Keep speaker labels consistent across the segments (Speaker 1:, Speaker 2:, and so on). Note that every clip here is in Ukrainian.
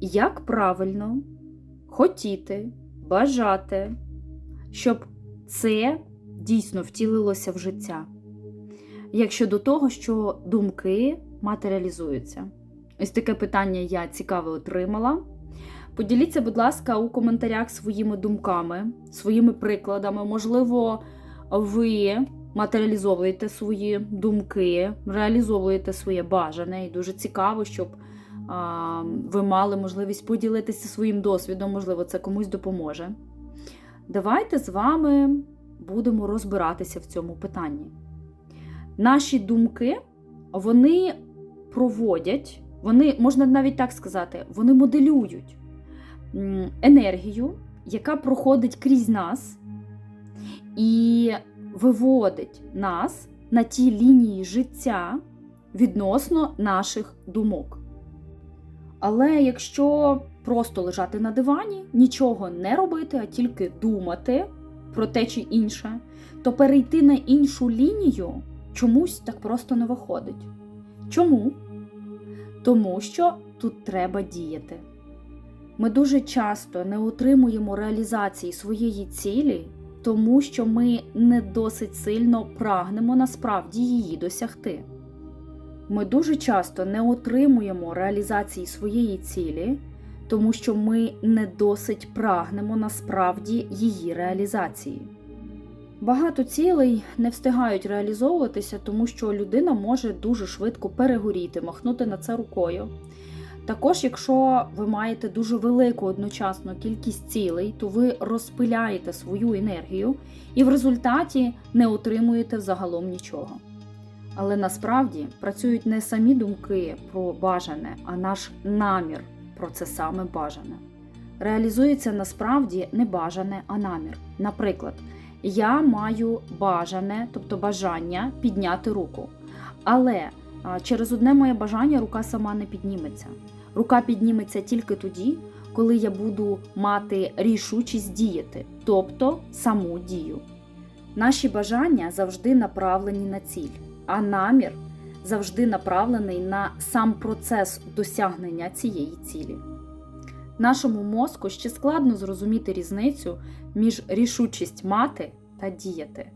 Speaker 1: як правильно хотіти, бажати, щоб це дійсно втілилося в життя. Як щодо того, що думки матеріалізуються. Ось таке питання я цікаве отримала. Поділіться, будь ласка, у коментарях своїми думками, своїми прикладами. Можливо, ви матеріалізовуєте свої думки, реалізовуєте своє бажане, і дуже цікаво, щоб ви мали можливість поділитися своїм досвідом, можливо, це комусь допоможе. Давайте з вами будемо розбиратися в цьому питанні. Наші думки, вони проводять, вони, можна навіть так сказати, вони моделюють енергію, яка проходить крізь нас і виводить нас на ті лінії життя відносно наших думок. Але якщо просто лежати на дивані, нічого не робити, а тільки думати про те чи інше, то перейти на іншу лінію чомусь так просто не виходить. Чому? Тому що тут треба діяти. Ми дуже часто не отримуємо реалізації своєї цілі, тому що ми не досить сильно прагнемо насправді її досягти. Ми дуже часто не отримуємо реалізації своєї цілі, тому що ми не досить прагнемо насправді її реалізації. Багато цілей не встигають реалізовуватися, тому що людина може дуже швидко перегоріти, махнути на це рукою. Також, якщо ви маєте дуже велику одночасну кількість цілей, то ви розпиляєте свою енергію і в результаті не отримуєте взагалом нічого. Але насправді працюють не самі думки про бажане, а наш намір про це саме бажане. Реалізується насправді не бажане, а намір. Наприклад, я маю бажане, тобто бажання підняти руку. Але через одне моє бажання рука сама не підніметься. Рука підніметься тільки тоді, коли я буду мати рішучість діяти, тобто саму дію. Наші бажання завжди направлені на ціль, а намір завжди направлений на сам процес досягнення цієї цілі. Нашому мозку ще складно зрозуміти різницю між рішучість мати та діяти.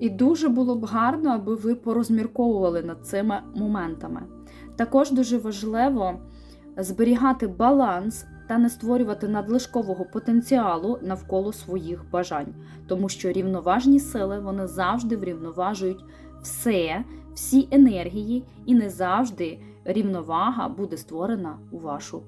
Speaker 1: І дуже було б гарно, аби ви порозмірковували над цими моментами. Також дуже важливо зберігати баланс та не створювати надлишкового потенціалу навколо своїх бажань, тому що рівноважні сили вони завжди врівноважують все, всі енергії, і не завжди рівновага буде створена у вашу